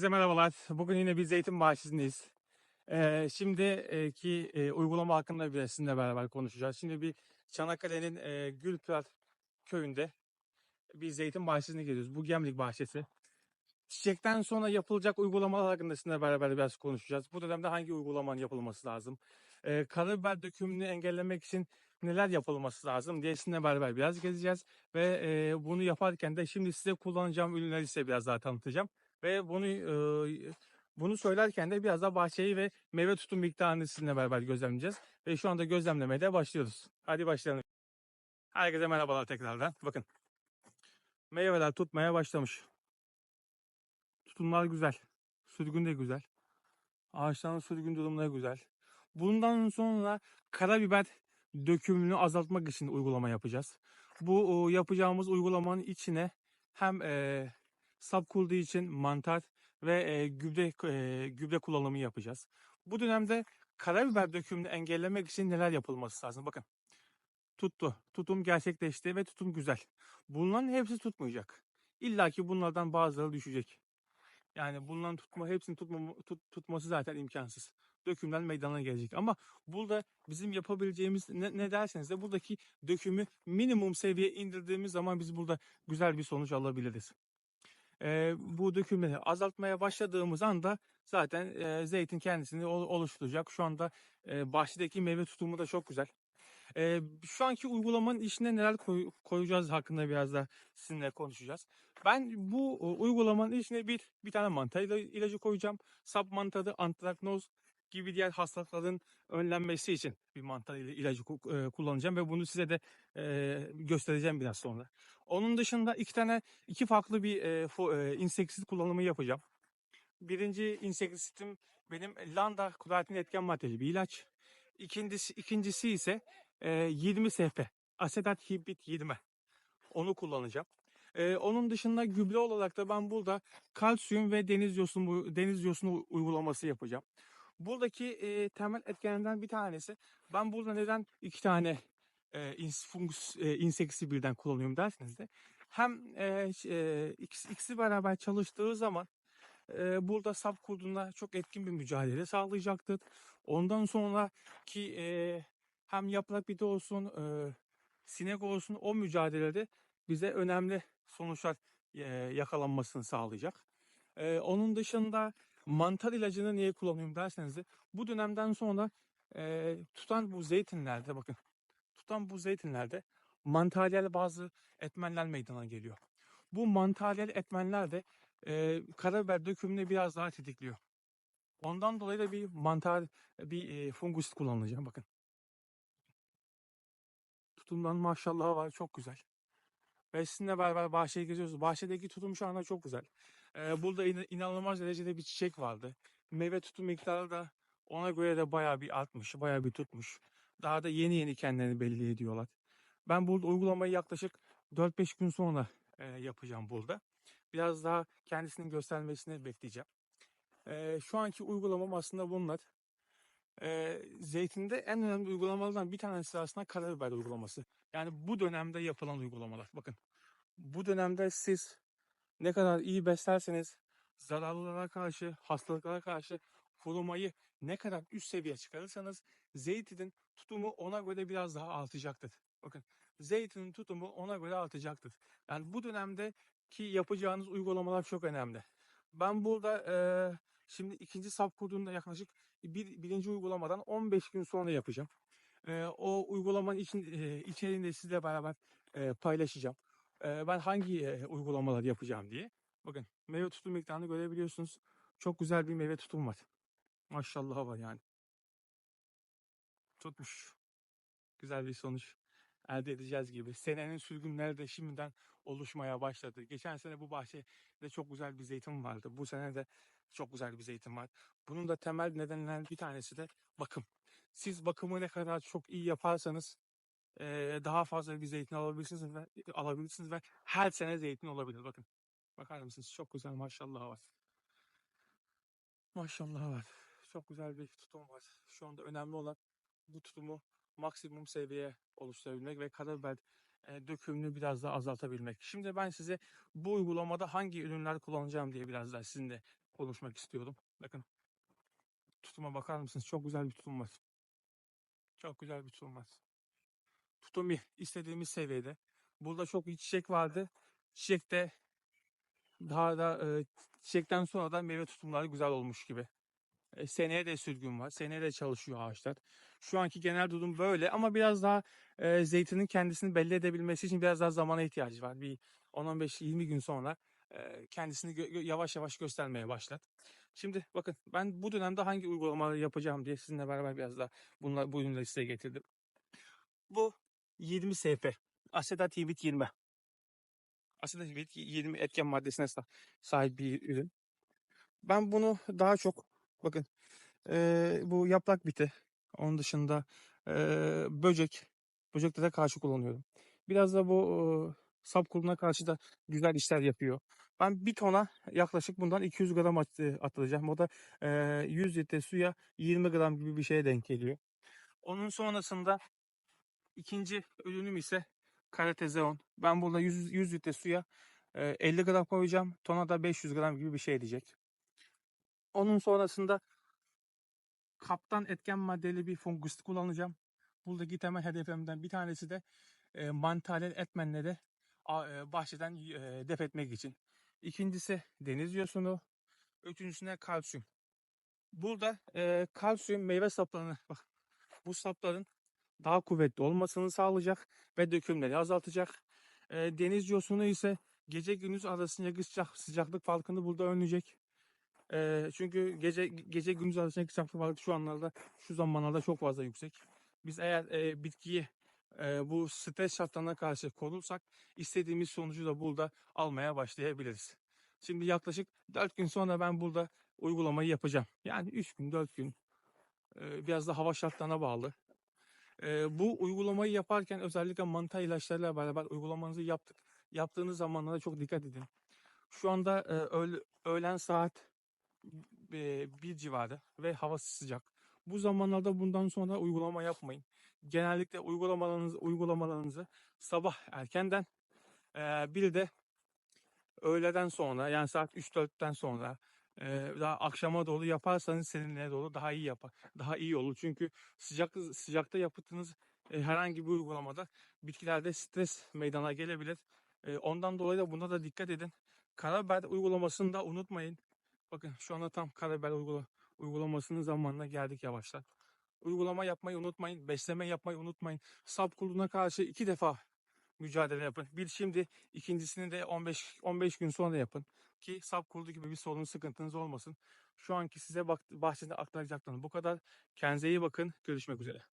Herkese merhabalar. Bugün yine bir zeytin bahçesindeyiz. Ee, şimdiki e, uygulama hakkında biraz sizinle beraber konuşacağız. Şimdi bir Çanakkale'nin e, Gülpınar köyünde bir zeytin bahçesine geliyoruz. Bu Gemlik bahçesi. Çiçekten sonra yapılacak uygulamalar hakkında sizinle beraber biraz konuşacağız. Bu dönemde hangi uygulamanın yapılması lazım? Ee, karabiber dökümünü engellemek için neler yapılması lazım diye sizinle beraber biraz gezeceğiz. Ve e, bunu yaparken de şimdi size kullanacağım ürünleri size biraz daha tanıtacağım. Ve bunu bunu söylerken de biraz da bahçeyi ve meyve tutum miktarını sizinle beraber gözlemleyeceğiz. Ve şu anda gözlemlemeye de başlıyoruz. Hadi başlayalım. Herkese merhabalar tekrardan. Bakın. Meyveler tutmaya başlamış. Tutumlar güzel. Sürgün de güzel. Ağaçların sürgün durumları güzel. Bundan sonra karabiber dökümünü azaltmak için uygulama yapacağız. Bu yapacağımız uygulamanın içine hem sap kurduğu için mantar ve e, gübre e, gübre kullanımı yapacağız. Bu dönemde karabiber dökümünü engellemek için neler yapılması lazım? Bakın tuttu. Tutum gerçekleşti ve tutum güzel. Bunların hepsi tutmayacak. İlla ki bunlardan bazıları düşecek. Yani bunların tutma, hepsini tutma, tut, tutması zaten imkansız. Dökümler meydana gelecek. Ama burada bizim yapabileceğimiz ne, ne derseniz de buradaki dökümü minimum seviyeye indirdiğimiz zaman biz burada güzel bir sonuç alabiliriz. Ee, bu dökümleri azaltmaya başladığımız anda zaten e, zeytin kendisini ol- oluşturacak. Şu anda e, bahçedeki meyve tutumu da çok güzel. Ee, şu anki uygulamanın içine neler koy- koyacağız hakkında biraz da sizinle konuşacağız. Ben bu e, uygulamanın içine bir bir tane mantar ila- ilacı koyacağım. Sap mantarı, antraknoz gibi diğer hastalıkların önlenmesi için bir mantar ila- ilacı ku- kullanacağım ve bunu size de göstereceğim biraz sonra. Onun dışında iki tane iki farklı bir inseksit kullanımı yapacağım. Birinci inseksitim benim Landa kudretini etken maddeli bir ilaç. İkincisi, ikincisi ise e, 20 SF. Asetat hibrit 20. Onu kullanacağım. E, onun dışında gübre olarak da ben burada kalsiyum ve deniz yosunu, deniz yosunu uygulaması yapacağım. Buradaki e, temel etkenlerden bir tanesi ben burada neden iki tane e, fungus, e, inseksi birden kullanıyorum derseniz de hem e, e, ikisi, ikisi beraber çalıştığı zaman e, burada sap kurduna çok etkin bir mücadele sağlayacaktır. Ondan sonraki e, hem yaprak bidi olsun, e, sinek olsun o mücadelede bize önemli sonuçlar e, yakalanmasını sağlayacak. E, onun dışında mantar ilacını niye kullanıyorum derseniz de bu dönemden sonra e, tutan bu zeytinlerde bakın tutan bu zeytinlerde mantaryal bazı etmenler meydana geliyor. Bu mantaryal etmenler de e, karabiber dökümünü biraz daha tetikliyor. Ondan dolayı da bir mantar, bir e, fungus kullanılacak. Bakın. Tutumdan maşallah var. Çok güzel. Ve sizinle beraber bahçeye geziyoruz. Bahçedeki tutum şu anda çok güzel. E, burada in- inanılmaz derecede bir çiçek vardı. Meyve tutum miktarı da ona göre de bayağı bir artmış. Bayağı bir tutmuş. Daha da yeni yeni kendilerini belli ediyorlar. Ben burada uygulamayı yaklaşık 4-5 gün sonra e, yapacağım burada. Biraz daha kendisinin göstermesini bekleyeceğim. Ee, şu anki uygulamam aslında bunlar. Ee, zeytinde en önemli uygulamalardan bir tanesi aslında karabiber uygulaması. Yani bu dönemde yapılan uygulamalar. Bakın bu dönemde siz ne kadar iyi beslerseniz zararlılara karşı, hastalıklara karşı korumayı ne kadar üst seviye çıkarırsanız zeytinin tutumu ona göre biraz daha artacaktır. Bakın zeytinin tutumu ona göre artacaktır. Yani bu dönemde ki yapacağınız uygulamalar çok önemli. Ben burada eee, şimdi ikinci sap kurduğunda yaklaşık bir, birinci uygulamadan 15 gün sonra yapacağım. Eee, o uygulamanın için, eee, içeriğini de sizle beraber eee, paylaşacağım. Ben hangi uygulamalar yapacağım diye. Bakın meyve tutum miktarını görebiliyorsunuz. Çok güzel bir meyve tutum var. Maşallah var yani. Tutmuş. Güzel bir sonuç elde edeceğiz gibi. Senenin sürgünleri de şimdiden oluşmaya başladı. Geçen sene bu bahçede çok güzel bir zeytin vardı. Bu sene de çok güzel bir zeytin var. Bunun da temel nedenlerinden bir tanesi de bakım. Siz bakımı ne kadar çok iyi yaparsanız eee, daha fazla bir zeytin alabilirsiniz ve alabilirsiniz ve her sene zeytin olabilir. Bakın. Bakar mısınız? Çok güzel maşallah var. Maşallah var. Çok güzel bir tutum var. Şu anda önemli olan bu tutumu maksimum seviyeye oluşturabilmek ve karabiber e, dökümünü biraz daha azaltabilmek. Şimdi ben size bu uygulamada hangi ürünler kullanacağım diye biraz daha sizinle konuşmak istiyorum. Bakın tutuma bakar mısınız? Çok güzel bir tutum var. Çok güzel bir tutum var. Tutum bir istediğimiz seviyede. Burada çok iyi çiçek vardı. Çiçekte daha da e, çiçekten sonra da meyve tutumları güzel olmuş gibi. E, seneye de sürgün var. Seneye de çalışıyor ağaçlar. Şu anki genel durum böyle ama biraz daha e, zeytinin kendisini belli edebilmesi için biraz daha zamana ihtiyacı var. Bir 10-15-20 gün sonra e, kendisini yavaş yavaş göstermeye başlar. Şimdi bakın ben bu dönemde hangi uygulamaları yapacağım diye sizinle beraber biraz daha bunlar, bu ürünleri size getirdim. Bu 20 SF. Asetat 20. Asetat 20 etken maddesine sa- sahip bir ürün. Ben bunu daha çok bakın eee, bu yaprak biti. Onun dışında eee, böcek. Böceklere karşı kullanıyorum. Biraz da bu eee, sap kuruna karşı da güzel işler yapıyor. Ben bir tona yaklaşık bundan 200 gram at- atılacağım. O da eee 100 litre suya 20 gram gibi bir şeye denk geliyor. Onun sonrasında ikinci ürünüm ise karatezeon. Ben burada 100, 100 litre suya eee, 50 gram koyacağım. Tona da 500 gram gibi bir şey edecek. Onun sonrasında kaptan etken maddeli bir fungus kullanacağım. Buradaki temel hedeflerimden bir tanesi de e, mantarel etmenleri e, bahçeden e, def etmek için. İkincisi deniz yosunu. Üçüncüsüne kalsiyum. Burada e, kalsiyum meyve saplarını bak bu sapların daha kuvvetli olmasını sağlayacak ve dökümleri azaltacak. E, deniz yosunu ise gece gündüz arasındaki sıcak, sıcaklık farkını burada önleyecek. Çünkü gece gece gündüz arasındaki sıcaklık farkı şu anlarda şu zamanlarda çok fazla yüksek. Biz eğer eee, bitkiyi eee, bu stres şartlarına karşı korursak istediğimiz sonucu da burada almaya başlayabiliriz. Şimdi yaklaşık 4 gün sonra ben burada uygulamayı yapacağım. Yani 3 gün 4 gün biraz da hava şartlarına bağlı. Eee, bu uygulamayı yaparken özellikle mantar ilaçlarıyla beraber uygulamanızı yaptık. Yaptığınız zamanlarda çok dikkat edin. Şu anda eee, öğle- öğlen saat e, bir civarı ve havası sıcak. Bu zamanlarda bundan sonra uygulama yapmayın. Genellikle uygulamalarınızı, uygulamalarınızı sabah erkenden e, bir de öğleden sonra yani saat 3-4'ten sonra e, daha akşama doğru yaparsanız seninle doğru daha iyi yapar. Daha iyi olur. Çünkü sıcak sıcakta yaptığınız e, herhangi bir uygulamada bitkilerde stres meydana gelebilir. Ondan dolayı da buna da dikkat edin. Karabiber uygulamasını da unutmayın. Bakın şu anda tam karabiber uygula, uygulamasının zamanına geldik yavaştan. Uygulama yapmayı unutmayın. Besleme yapmayı unutmayın. Sap kuruluğuna karşı iki defa mücadele yapın. Bir şimdi ikincisini de 15 15 gün sonra yapın. Ki sap kurulu gibi bir sorun sıkıntınız olmasın. Şu anki size bak, bahçede aktaracaklarım bu kadar. Kendinize iyi bakın. Görüşmek üzere.